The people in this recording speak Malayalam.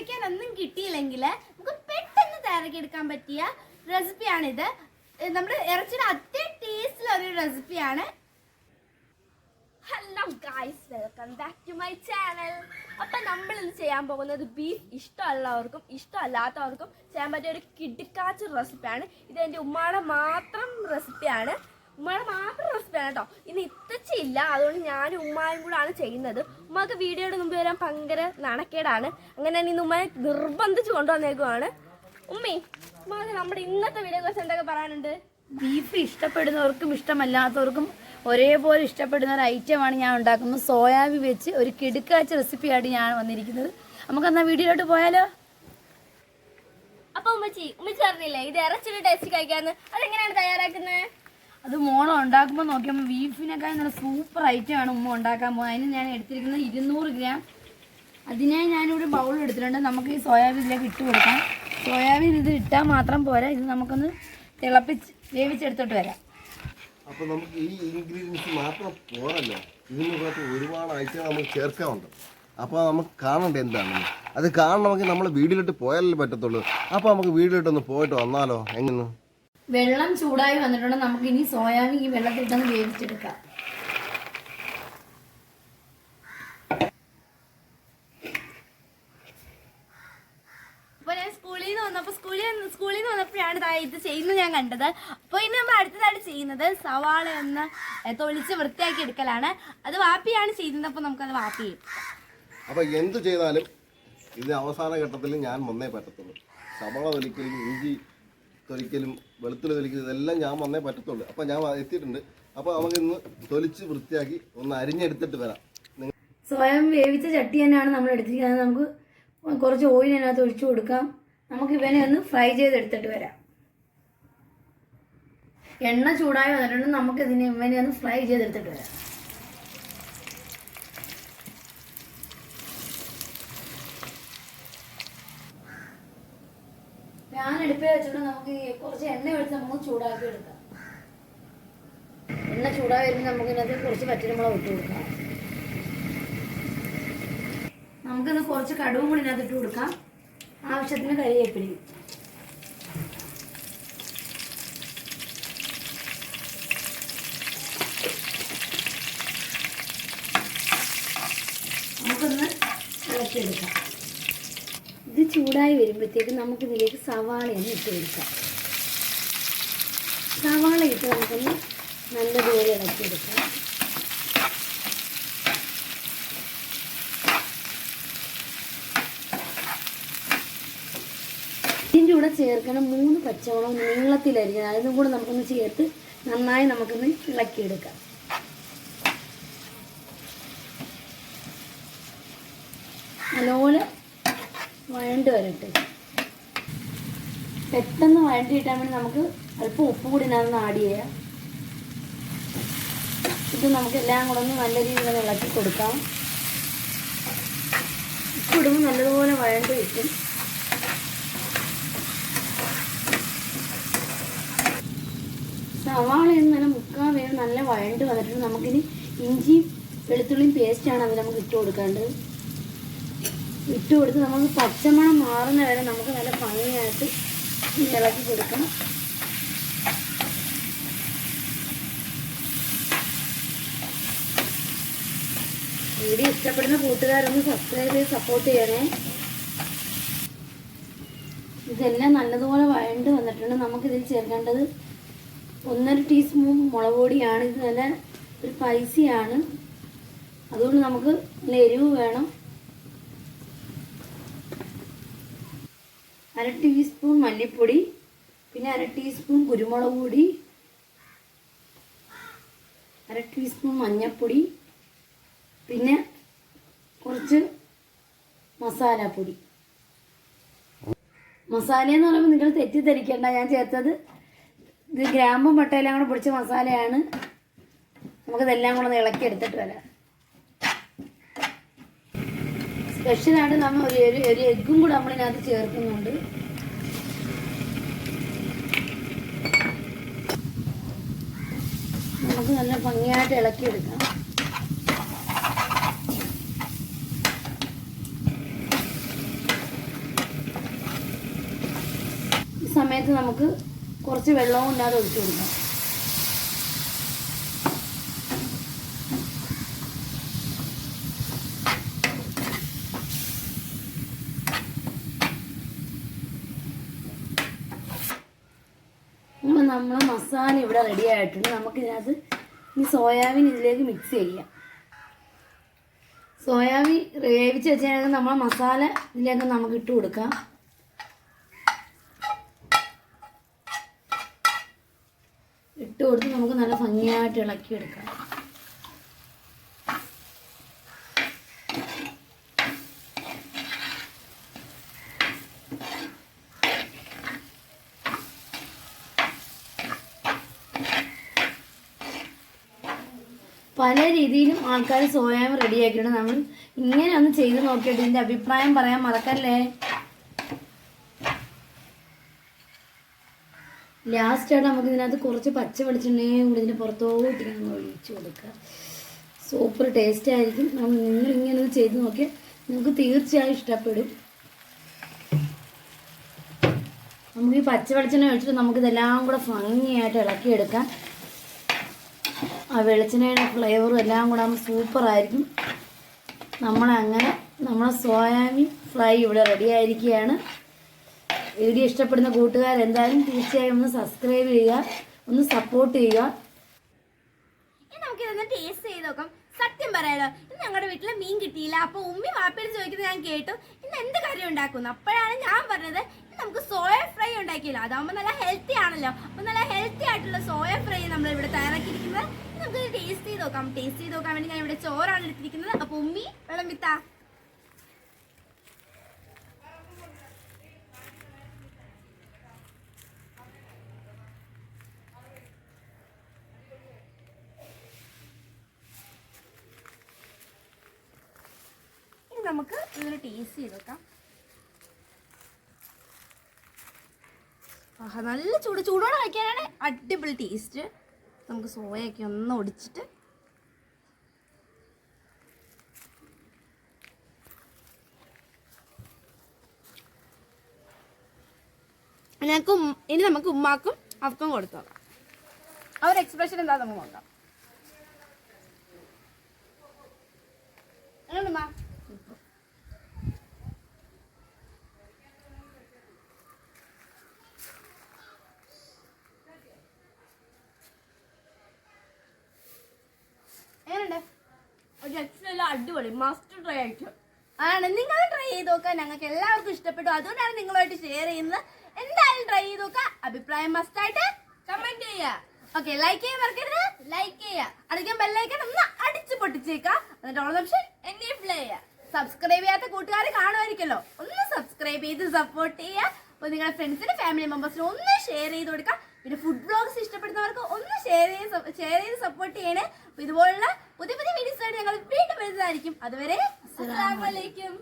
വെക്കാൻ ഒന്നും കിട്ടിയില്ലെങ്കിൽ നമുക്ക് പെട്ടെന്ന് തയ്യാറാക്കിയെടുക്കാൻ പറ്റിയ റെസിപ്പിയാണിത്. നമ്മുടെ ഇറച്ചിയുടെ അത്യ ടേസ്റ്റിലെ ഒരു റെസിപ്പിയാണ്. Hello guys welcome back to my channel അപ്പൊ നമ്മൾ ഇന്ന് ചെയ്യാൻ പോകുന്നത് ബീഫ് ഇഷ്ടമുള്ളവർക്കും ഇഷ്ടമല്ലാത്തവർക്കും ചെയ്യാൻ പറ്റിയ ഒരു കിടുക്കാച്ച റെസിപ്പിയാണ് ഇത് എന്റെ ഉമ്മയുടെ മാത്രം റെസിപ്പിയാണ് ഉമ്മയുടെ മാത്രം റെസിപ്പിയാണ് കേട്ടോ ഇന്ന് ഇത്തച്ചില്ല അതുകൊണ്ട് ഞാനും ഉമ്മായും ആണ് ചെയ്യുന്നത്. ഉമ്മക്ക് വീഡിയോയുടെ മുമ്പ് വരാൻ ഭയങ്കര നാണക്കേടാണ്. അങ്ങനെ തന്നെ ഇന്ന് ഉമ്മയെ നിർബന്ധിച്ച് കൊണ്ടുവന്നേക്കുവാണ്. ഉമ്മി ഉമ്മ നമ്മുടെ ഇന്നത്തെ വീഡിയോ കുറിച്ച് എന്തൊക്കെ പറയാനുണ്ട്? ബീഫ് ഇഷ്ടപ്പെടുന്നവർക്കും ഇഷ്ടമല്ലാത്തവർക്കും ഒരേപോലെ ഇഷ്ടപ്പെടുന്ന ഒരു ഐറ്റമാണ് ഞാൻ ഉണ്ടാക്കുന്നത്. സോയാബി വെച്ച് ഒരു കിടുക്കാച്ച റെസിപ്പിയായിട്ട് ഞാൻ വന്നിരിക്കുന്നത്. നമുക്ക് എന്നാൽ വീഡിയോയിലോട്ട് പോയാലോ? അപ്പൊ ഉമ്മച്ചി ഉമ്മച്ചി അറിഞ്ഞില്ലേ ഇത് ഇറച്ചിട്ട് ടേസ്റ്റ് കഴിക്കാന്ന്. അതെങ്ങനെയാണ് തയ്യാറാക്കുന്നത്? അത് മോളം ഉണ്ടാക്കുമ്പോൾ നോക്കിയപ്പോൾ ബീഫിനേക്കാൾ നല്ല സൂപ്പർ ഐറ്റം ആണ് ഉമ്മ ഉണ്ടാക്കാൻ പോകുന്നത് അതിന് ഞാൻ എടുത്തിരിക്കുന്നത് ഇരുന്നൂറ് ഗ്രാം അതിനായി ഞാനിവിടെ ബൗൾ എടുത്തിട്ടുണ്ട്. നമുക്ക് ഈ സോയാബീൻ ഇതിലേക്ക് ഇട്ട് കൊടുക്കാം. സോയാബീൻ ഇത് ഇട്ടാൽ മാത്രം പോരാ. ഇത് നമുക്കൊന്ന് തിളപ്പിച്ച് വേവിച്ചെടുത്തോട്ട് വരാം. അപ്പോൾ നമുക്ക് ഈ ഇൻഗ്രീഡിയൻസ് മാത്രം പോരല്ലോ. പുറത്ത് ഒരുപാട് ഐറ്റം നമുക്ക് ചേർക്കാറുണ്ട് അപ്പോൾ നമുക്ക് കാണണ്ടേ എന്താണ്? അത് കാണണമെങ്കിൽ നമ്മൾ വീടിലിട്ട് പോയാലേ പറ്റത്തുള്ളൂ. അപ്പോൾ നമുക്ക് വീടിലിട്ടൊന്ന് പോയിട്ട് വന്നാലോ? എങ്ങനെ വെള്ളം ചൂടായി വന്നിട്ടുണ്ട്. നമുക്ക് ഇനി സോയാബീൻ ഈ വെള്ളത്തിൽ വെള്ളത്തിട്ടൊന്ന് വേവിച്ചെടുക്കാം. ഞാൻ സ്കൂളിൽ നിന്ന് വന്നപ്പോ സ്കൂളിൽ സ്കൂളിൽ നിന്ന് വന്നപ്പോഴാണ് ഇത് ചെയ്യുന്നത് ഞാൻ കണ്ടത്. അപ്പൊ ഇനി നമ്മൾ അടുത്തതായിട്ട് ചെയ്യുന്നത് സവാള ഒന്ന് തൊളിച്ച് വൃത്തിയാക്കി എടുക്കലാണ്. അത് വാപ്പിയാണ് ചെയ്യുന്നത്. അപ്പൊ അത് വാപ്പി അപ്പൊ അപ്പോൾ എന്ത് ചെയ്താലും ഇത് അവസാന ഘട്ടത്തിൽ ഞാൻ വന്നേ പറ്റത്തുള്ളൂ. സവാള തൊലിക്കലും ഇഞ്ചി തൊലിക്കലും വെളുത്തുള്ളി തൊലിക്കലും ഇതെല്ലാം ഞാൻ വന്നേ പറ്റത്തുള്ളൂ. അപ്പോൾ ഞാൻ എത്തിയിട്ടുണ്ട്. അപ്പോൾ നമുക്ക് ഇന്ന് തൊലിച്ച് വൃത്തിയാക്കി ഒന്ന് അരിഞ്ഞെടുത്തിട്ട് വരാം. സ്വയം വേവിച്ച ചട്ടി തന്നെയാണ് നമ്മൾ എടുത്തിരിക്കുന്നത്. നമുക്ക് കുറച്ച് ഓയിൽ അതിനകത്ത് ഒഴിച്ചു കൊടുക്കാം. നമുക്ക് ഇവനെ ഒന്ന് ഫ്രൈ ചെയ്തെടുത്തിട്ട് വരാം. എണ്ണ ചൂടായി വന്നിട്ടുണ്ട്. നമുക്ക് ഇതിനെ ഇവനെ ഒന്ന് ഫ്രൈ ചെയ്തെടുത്തിട്ട് വരാം. ഞാൻ അടുപ്പിൽ വെച്ചിട്ട് നമുക്ക് കുറച്ച് എണ്ണ ഒഴിച്ച് നമുക്ക് ചൂടാക്കി എടുക്കാം. എണ്ണ ചൂടായി വരുമ്പോൾ നമുക്ക് ഇതിനകത്ത് കുറച്ച് പച്ചരിമുളക് ഇട്ട് കൊടുക്കാം. നമുക്കിന്ന് കുറച്ച് കടുവും കൂടി ഇതിനകത്ത് ഇട്ട് കൊടുക്കാം. ആവശ്യത്തിന് കരിവേപ്പിലയും നമുക്കൊന്ന് ഇളക്കിയെടുക്കാം. ചൂടായി വരുമ്പോഴത്തേക്ക് നമുക്കിതിലേക്ക് സവാളയൊന്ന് ഇട്ട് കൊടുക്കാം. സവാള ഇട്ട് നമുക്കൊന്ന് നല്ലതുപോലെ ഇളക്കിയെടുക്കാം. ഇതിന്റെ കൂടെ ചേർക്കണം മൂന്ന് പച്ചമുളക് നീളത്തിലരിഞ്ഞത് അതിനും കൂടെ നമുക്കൊന്ന് ചേർത്ത് നന്നായി നമുക്കൊന്ന് ഇളക്കിയെടുക്കാം. നല്ലപോലെ വഴണ്ട് വരട്ടെ. പെട്ടെന്ന് വഴണ്ടി കിട്ടാൻ വേണ്ടി നമുക്ക് അല്പം ഉപ്പ് കൂടി ഇതിനകത്ത് ആഡ് ചെയ്യാം. ഇത് നമുക്ക് എല്ലാം കൂടെ ഒന്ന് നല്ല രീതിയിൽ ഇളക്കി കൊടുക്കാം. ഉപ്പ് ഇടുമ്പോൾ നല്ലതുപോലെ വഴണ്ട് കിട്ടും. സവാള എന്ന് നല്ല മുക്കാൽ വേഗം നല്ല വഴണ്ട് വന്നിട്ടുണ്ട്. നമുക്കിനി ഇഞ്ചിയും വെളുത്തുള്ളിയും പേസ്റ്റാണ് അത് നമുക്ക് ഇട്ട് കൊടുക്കേണ്ടത്. ഇട്ട് കൊടുത്ത് നമുക്ക് പച്ചമണം മാറുന്ന വരെ നമുക്ക് നല്ല ഭംഗിയായിട്ട് ഇളക്കി കൊടുക്കണം. വീഡിയോ ഇഷ്ടപ്പെടുന്ന കൂട്ടുകാരൊന്ന് സബ്സ്ക്രൈബ് ചെയ്ത് സപ്പോർട്ട് ചെയ്യണേ. ഇതെല്ലാം നല്ലതുപോലെ വഴണ്ട് വന്നിട്ടുണ്ട്. നമുക്കിതിൽ ചേർക്കേണ്ടത് ഒന്നര ടീസ്പൂൺ മുളക് പൊടിയാണ്. ഇത് നല്ല ഒരു പൈസയാണ് അതുകൊണ്ട് നമുക്ക് നല്ല എരിവ് വേണം. അര ടീസ്പൂൺ മല്ലിപ്പൊടി പിന്നെ അര ടീസ്പൂൺ കുരുമുളക് പൊടി അര ടീസ്പൂൺ മഞ്ഞൾപ്പൊടി പിന്നെ കുറച്ച് മസാലപ്പൊടി. മസാല എന്ന് പറയുമ്പോൾ നിങ്ങൾ തെറ്റിദ്ധരിക്കേണ്ട. ഞാൻ ചേർത്തത് ഇത് ഗ്രാമ്പും പട്ടയെല്ലാം കൂടെ പൊടിച്ച മസാലയാണ്. നമുക്കിതെല്ലാം കൂടെ ഒന്ന് ഇളക്കി എടുത്തിട്ട് വരാം. സ്പെഷ്യലാണ് നമ്മൾ ഒരു ഒരു എഗ്ഗും കൂടെ നമ്മളിതിനകത്ത് ചേർക്കുന്നുണ്ട്. നമുക്ക് നല്ല ഭംഗിയായിട്ട് ഇളക്കിയെടുക്കാം. ഈ സമയത്ത് നമുക്ക് കുറച്ച് വെള്ളവും ഇല്ലാതെ ഒഴിച്ചു കൊടുക്കാം. അങ്ങനെ നമ്മൾ മസാല ഇവിടെ റെഡി ആയിട്ടുണ്ട്. നമുക്കിതിനകത്ത് ഈ സോയാബീൻ ഇതിലേക്ക് മിക്സ് ചെയ്യാം. സോയാബീൻ വേവിച്ച് വെച്ചതിനകത്ത് നമ്മൾ മസാല ഇതിലേക്ക് നമുക്ക് ഇട്ട് കൊടുക്കാം. ഇട്ട് കൊടുത്ത് നമുക്ക് നല്ല ഭംഗിയായിട്ട് ഇളക്കിയെടുക്കാം. പല രീതിയിലും ആൾക്കാർ സോയാബീൻ റെഡിയാക്കിയിട്ട് നമ്മൾ ഇങ്ങനെ ഒന്ന് ചെയ്ത് നോക്കിയിട്ട് ഇതിന്റെ അഭിപ്രായം പറയാൻ മറക്കല്ലേ? ലാസ്റ്റായിട്ട് നമുക്ക് ഇതിനകത്ത് കുറച്ച് പച്ച വെളിച്ചെണ്ണയും കൂടി ഇതിന്റെ പുറത്തോട്ട് ഇങ്ങനെ ഒഴിച്ച് കൊടുക്കുക. സൂപ്പർ ടേസ്റ്റ് ആയിരിക്കും. നമ്മൾ നിങ്ങൾ ഇങ്ങനെ ഒന്ന് ചെയ്ത് നോക്കിയാൽ നിങ്ങൾക്ക് തീർച്ചയായും ഇഷ്ടപ്പെടും. നമുക്ക് ഈ പച്ച വെളിച്ചെണ്ണ ഒഴിച്ചിട്ട് നമുക്കിതെല്ലാം കൂടെ ഭംഗിയായിട്ട് ഇളക്കിയെടുക്കാം. ആ വെളിച്ചെണ്ണയുടെ ഫ്ലേവറും എല്ലാം കൂടെ ആകുമ്പോൾ സൂപ്പറായിരിക്കും നമ്മളങ്ങനെ നമ്മളെ സോയാബീൻ ഫ്രൈ ഇവിടെ റെഡി ആയിരിക്കുകയാണ്. വീഡിയോ ഇഷ്ടപ്പെടുന്ന കൂട്ടുകാരെന്തായാലും തീർച്ചയായും ഒന്ന് സബ്സ്ക്രൈബ് ചെയ്യുക ഒന്ന് സപ്പോർട്ട് ചെയ്യുക. ടേസ്റ്റ് നോക്കാം. സത്യം പറയാലോ ഇന്ന് ഞങ്ങളുടെ വീട്ടിൽ മീൻ കിട്ടിയില്ല. അപ്പൊ ഉമ്മി വാപ്പയിൽ ചോദിക്കുന്നത് ഞാൻ കേട്ടു. ഇന്ന് എന്ത് കറി ഉണ്ടാക്കുന്നു? അപ്പോഴാണ് ഞാൻ പറഞ്ഞത് നമുക്ക് സോയ ഫ്രൈ ഉണ്ടാക്കിയല്ലോ. അതാകുമ്പോൾ നല്ല ഹെൽത്തി ആണല്ലോ. അപ്പൊ നല്ല ഹെൽത്തി ആയിട്ടുള്ള സോയ ഫ്രൈ നമ്മൾ ഇവിടെ തയ്യാറാക്കിയിരിക്കുന്നത്. നമുക്ക് ടേസ്റ്റ് ചെയ്ത് നോക്കാം. ടേസ്റ്റ് ചെയ്ത് നോക്കാൻ വേണ്ടി ഞാൻ ഇവിടെ ചോറാണ് എടുത്തിരിക്കുന്നത്. അപ്പൊ ഉമ്മി വെള്ളം വിത്താ. നമുക്ക് ഇതൊരു ടേസ്റ്റ് ചെയ്ത് നോക്കാം. നല്ല ചൂട്. ചൂടോടെ കഴിക്കാനാണ് അടിപൊളി ടേസ്റ്റ് നമുക്ക് സോയൊക്കെ ഒന്ന് ഒടിച്ചിട്ട്. ഞങ്ങൾക്ക് ഇനി നമുക്ക് ഉമ്മാക്കും അവർക്കും കൊടുത്തോളാം ഒരു എക്സ്പ്രഷൻ എന്താ നമുക്ക് നോക്കാം എങ്ങനെയുണ്ട് ഉമ്മ? എങ്ങനെയുണ്ട് ഒരു രക്ഷയില്ല അടിപൊളി മസ്റ്റ് ട്രൈ ആയിട്ട്. ആണ് നിങ്ങൾ ട്രൈ ചെയ്ത് നോക്കുക ഞങ്ങൾക്ക് എല്ലാവർക്കും ഇഷ്ടപ്പെട്ടു. അതുകൊണ്ടാണ് നിങ്ങളുമായിട്ട് ഷെയർ ചെയ്യുന്നത്. എന്തായാലും ട്രൈ ചെയ്ത് നോക്കുക. അഭിപ്രായം മസ്റ്റ് ആയിട്ട് കമന്റ് ചെയ്യുക. ഓക്കെ ലൈക്ക് ചെയ്യാൻ മറക്കരുത്. ലൈക്ക് ചെയ്യുക. അടിക്കാൻ ബെല്ലൈക്കൻ ഒന്ന് അടിച്ചു പൊട്ടിച്ചേക്കുക. എന്നിട്ട് ഓൺ ഓപ്ഷൻ എന്നെ ചെയ്യുക. സബ്സ്ക്രൈബ് ചെയ്യാത്ത കൂട്ടുകാർ കാണുമായിരിക്കല്ലോ ഒന്ന് സബ്സ്ക്രൈബ് ചെയ്ത് സപ്പോർട്ട് ചെയ്യുക. അപ്പോൾ നിങ്ങളുടെ ഫ്രണ്ട്സിന് ഫാമിലി മെമ്പേഴ്സിന് ഒന്ന് ഷെയർ ചെയ്ത് കൊടുക്കുക. പിന്നെ ഫുഡ് ബ്ലോഗ്സ് ഇഷ്ടപ്പെടുന്നവർക്ക് ഒന്ന് ഷെയർ ചെയ്ത് ഷെയർ ചെയ്ത് സപ്പോർട്ട് ചെയ്യണേ. ഇതുപോലുള്ള പുതിയ പുതിയ വീഡിയോസ് ആയിട്ട് ഞങ്ങൾ വീണ്ടും വരുന്നതായിരിക്കും. അതുവരെ അലൈക്കും.